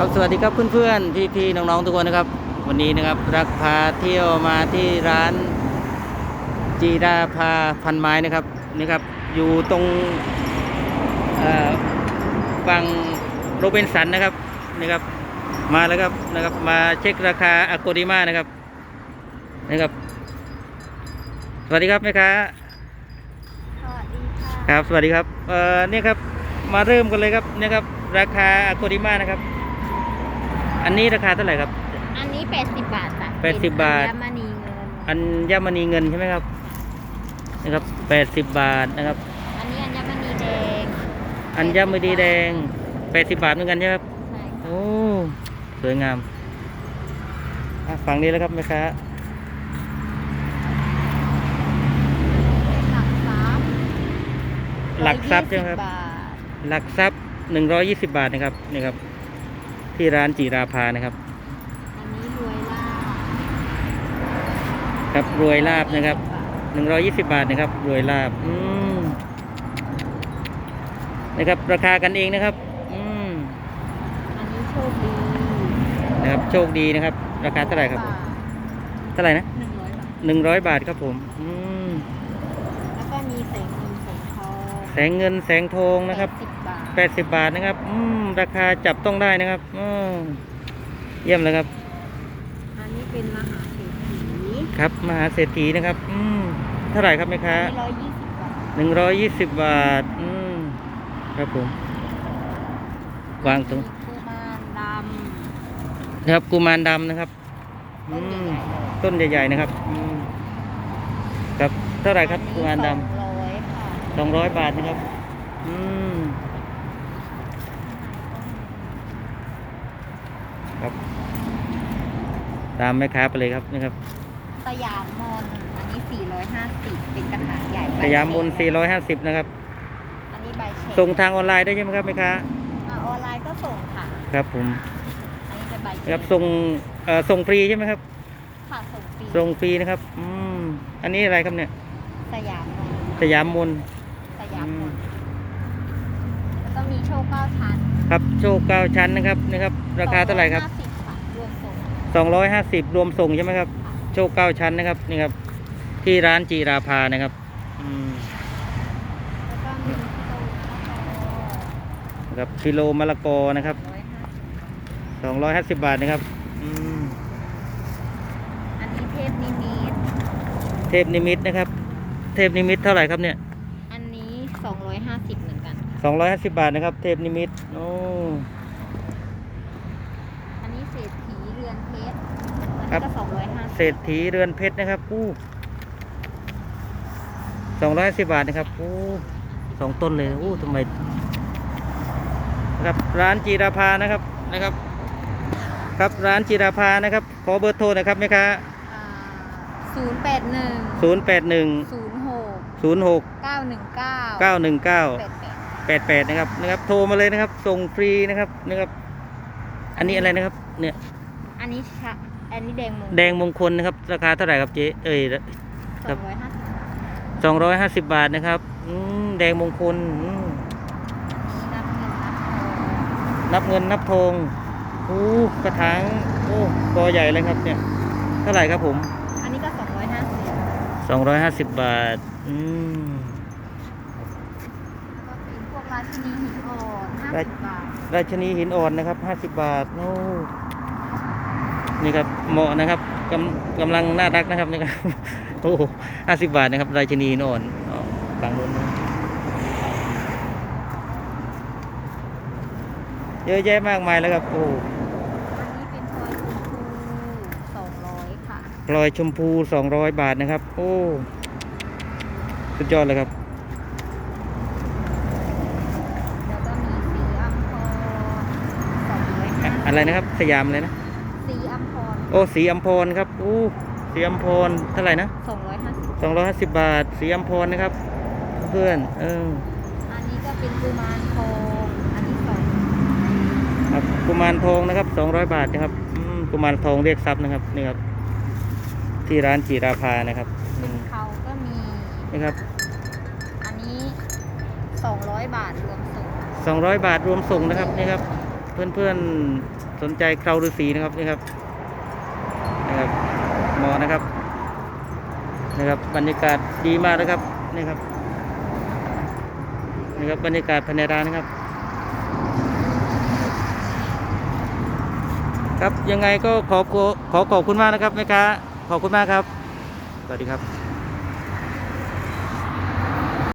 ครับสวัสดีครับเพื่อนๆพี่ๆน้องๆทุกคนนะครับ วันนี้นะครับรักพาเที่ยวมาที่ร้านจีราพาพันไม้นะครับนี่ครับอยู่ตรงเอ่อฝั่งโรเบนสันนะครับนี่ครับมาแล้วครับนะครับมาเช็คราคาอ g โกดิมานะครับนะครับ สวัสดีครับแม่ค้าสวัสดีค่ะครับสวัสดีครับเอ่อเนี่ยครับมาเริ่มกันเลยครับเนี่ยครับราคาอ g โกดิมานะครับ อันนี้ราคาเท่าไหร่ครับ อันนี้ 80 บาทจ้ะ80บาทเป็นอัญมณีเงิน อัญมณีเงินใช่ไหมครับนะครับแปดสิบบาทนะครับ อันนี้อัญมณีแดงอัญมณีแดงแปดสิบบาทเหมือนกันใช่ไหมครับใช่โอ้สวยงามอะฝั่งนี้แล้วครับแม่ค้าหลักทรัพย์หลักทรัพย์ใช่ไหมครับ120าท หลักทรัพย์หนึ่งร้อยยี่สิบบาทนะครับนี่ครับ ที่ร้านจีราภานะครับ อันนี้รวยล่าครับรวยลาบนะครับ20าทหนึ่งร้อยยี่สิบบาทนะครับ รวยลาบอืมนะครับ ราคากันเองนะครับ อืมอันนี้โชคดีนะครับ โชคดีนะครับ ราคาเท่าไหร่ครับบาทเท่าไหร่นะหนึ่งร้อยบาทหนึ่งร้อยบาทครับผม อืมแล้วก็มีแสงเงินแสงทองแสงเงินแสงทองนะครับ80บาทแปดสิบบาทนะครับ อืม ราคาจับต้องได้นะครับอืมเยี่ยมเลยครับ อันนี้เป็นมหาเศรษฐีครับมหาเศรษฐีนะครับ อืมเท่าไหร่ครับแม่ค้าอันนี้ร้อยยี่สิบบาทหนึ่งร้อยยี่สิบบาท อืมครับผมวางตรงมีกุมารดำนะครับกุมารดำนะครับ อืต้นใหญ่ๆเลยมต้นใหญ่ๆนะครับ อืมครับเท่าไหร่ครับกุมารดสองร้อยค่ะำสองร้อยบาทนะครับ อืม ครับ ตามแม่ค้าไปเลยครับนะครับสยามมนอันนี้ 450 เป็นกระถางใหญ่สยามมน450 นะครับ อันนี้ใบเช็คส่งทางออนไลน์ได้ใช่ไหมครับแม่ค้าอ่าออนไลน์ก็ส่งค่ะ ครับผมอันนี้จะใบเช็ครับส่งเอ่อส่งฟรีใช่ไหมครับ ค่ะส่งฟรีส่งฟรีนะครับอืมอันนี้อะไรครับเนี่ย สยามมนสยามมนสยามมนแล้วก็มี โชคเก้าชั้นครับโชคเก้าชั้นนะครับนะครับ ราคาเท่าไหร่ครับ250ค่ะรวมส่ง250รวมส่งใช่ไหมครับ โชคเก้าชั้นนะครับนี่ครับ ที่ร้านจีราภานะครับอืมแล้วก็มีโตมะละกอครับกิโลมะละกอนะครับ150 250บาทนะครับอืมอันนี้เทพนิมิตเทพนิมิตนะครับ เทพนิมิตเท่าไหร่ครับเนี่ย อันนี้ 250 เหมือนกันค่ะ สองร้อยห้าสิบบาทนะครับ เทพนิมิตโอ้อันนี้เศรษฐีเรือนเพชรอันครันี้บก็250เศรษฐีเรือนเพชรนะครับอู้สองร้อยสิบบาทนะครับอู้สองต้นเลยอู้ทำไมนะครับร้านจีราภานะครับนะครับ ครับร้านจีราภานะครับ ขอเบอร์โทรหนะครับแม่ค้าศูนย์แปดหนึ่งศูนย์แปดหนึ่งศูนย์หกศูนย์หกเก้าหนึ่งเก้าเก้าหนึ่งเก้า แปดแปดแปดแปดนะครับนะครับ โทรมาเลยนะครับ ส่งฟรีนะครับนะครับ อันนี้อะไรนะครับ เนี่ย อันนี้ชะอันนี้แดงมงแดงมงคลนะครับ ราคาเท่าไหร่ครับเจ๊เอ้ยสองร้อยห้าสิบสองร้อยห้าสิบบาทนะครับอืมแดงมงคลอืมนับเงินนับทองนับเงินนับทองโอ้กระถางโอ้กอใหญ่เลยครับ เนี่ย เท่าไหร่ครับผม อันนี้ก็สองร้อยห้าสิบสองร้อยห้าสิบบาท อืม แล้วก็เป็นพวก ราชินีหินอ่อนห้าราสิบบาทราชนีหินอ่อนนะครับห้าสิบบาทโอ้นี่ครับเหมาะนะครับกำกำลังน่ารักนะครับนี่ครับโอ้ห้าสิบบาทนะครับ ราชนีหินอ่อนอ๋อฝั่งนู้นนะเยอะแยะมากมายแล้วครับโอ้อันนี้เป็นพลอยชมพูสองร้อยค่ะพลอยชมพูสองร้อยบาทนะครับ โอ้ สุดยอดเลยครับ แล้วก็มีสีอัมพรสองร้ อยห้าอะไรนะครับ สยามเลยนะ สีอัมพร โอ้สีอัมพรครับโอ้สีอัมพรเท่าไหร่นะสองร้อยห้าสิบสองร้อยห้าสิบบาท สีอัมพรนะครับ เพื่อนเอออันนี้ก็เป็นกุมารทองอันนี้สองครับกุมารทองนะครับสองร้อยบาทนะครับอืมกุมารทองเรียกทรัพย์นะครับนี่ครับที่ร้านจีราภานะครับอืเป็นมเขาก็มีนี่ครับ อันนี้สองร้อยบาทรวมส่งสองร้อยบาทรวมส่งนะครับนี่ครับเพื่อนเพื่อน สนใจเคราฤาษีนะครับนี่ครับนะครับมาะนะครับนะครับบรรยากาศดีมากนะครับนี่ครับนี่ครับบรรยากาศภายในร้านนะครับ ครับยังไงก็ขอขอขอขอบคุณมากนะครับแม่ค้าขอบคุณมากครับ สวัสดีครับ